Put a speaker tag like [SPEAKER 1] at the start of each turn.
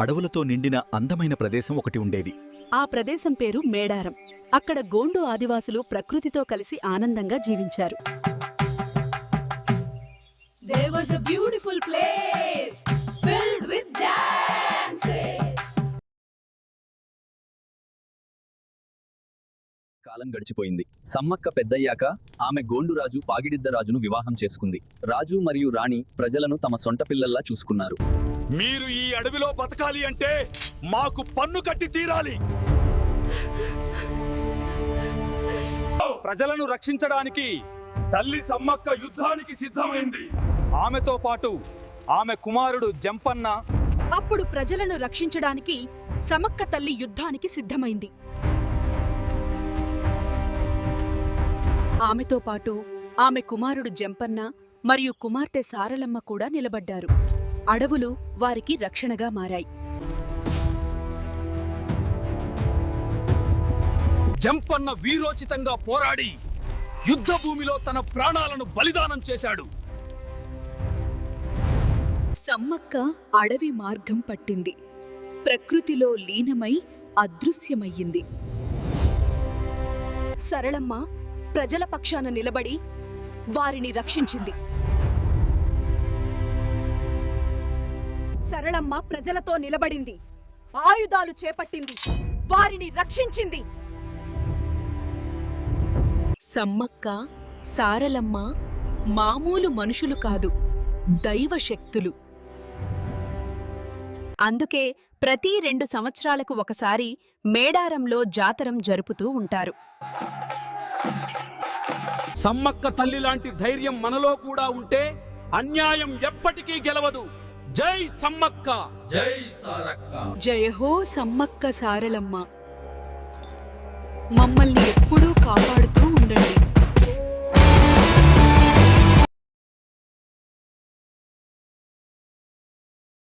[SPEAKER 1] అడవులతో నిండిన అందమైన ప్రదేశం ఒకటి ఉండేది.
[SPEAKER 2] ఆ ప్రదేశం పేరు మేడారం. అక్కడ గోండు ఆదివాసులు ప్రకృతితో కలిసి ఆనందంగా జీవించారు.
[SPEAKER 3] There was a beautiful place.
[SPEAKER 1] కాలం గడిచిపోయింది. సమ్మక్క పెద్దయ్యాక ఆమె గోండురాజు పాగిడిద్దరాజును వివాహం చేసుకుంది. రాజు మరియు రాణి ప్రజలను తమ సొంట పిల్లల్లా చూసుకున్నారు.
[SPEAKER 4] మీరు ఈ అడవిలో బతకాలి అంటే మాకు పన్ను కట్టి తీరాలి. ప్రజలను రక్షించడానికి తల్లి సమ్మక్క యుద్ధానికి సిద్ధమైంది. ఆమెతో పాటు ఆమె కుమారుడు జంపన్న
[SPEAKER 5] అప్పుడు ప్రజలను రక్షించడానికి సమక్క తల్లి యుద్ధానికి సిద్ధమైంది.
[SPEAKER 2] ఆమెతో పాటు ఆమె కుమారుడు జంపన్న మరియు కుమార్తె సారలమ్మ కూడా నిలబడ్డారు. అడవులు వారికి రక్షణగా మారాయి.
[SPEAKER 4] జంపన్న వీరోచితంగా పోరాడి యుద్ధ భూమిలో తన ప్రాణాలను బలిదానం చేశాడు.
[SPEAKER 2] సమ్మక్క అడవి మార్గం పట్టింది. ప్రకృతిలో లీనమై అదృశ్యమయ్యింది.
[SPEAKER 5] సరళమ్మ ప్రజల పక్షాన నిలబడి వారిని రక్షించింది. సరళమ్మ ప్రజలతో నిలబడింది. ఆయుధాలు చేపట్టింది. వారిని రక్షించింది.
[SPEAKER 2] సమ్మక్క సారలమ్మ మామూలు మనుషులు కాదు దైవ శక్తులు. అందుకే ప్రతి రెండు సంవత్సరాలకు ఒకసారి మేడారంలో జాతరం జరుపుతూ ఉంటారు.
[SPEAKER 4] సమ్మక్క తల్లి లాంటి ధైర్యం మనలో కూడా ఉంటే అన్యాయం ఎప్పటికీ గెలవదు. జై సమ్మక్క. జై
[SPEAKER 2] జయహో సమ్మక్క సారలమ్మ. మమ్మల్ని ఎప్పుడూ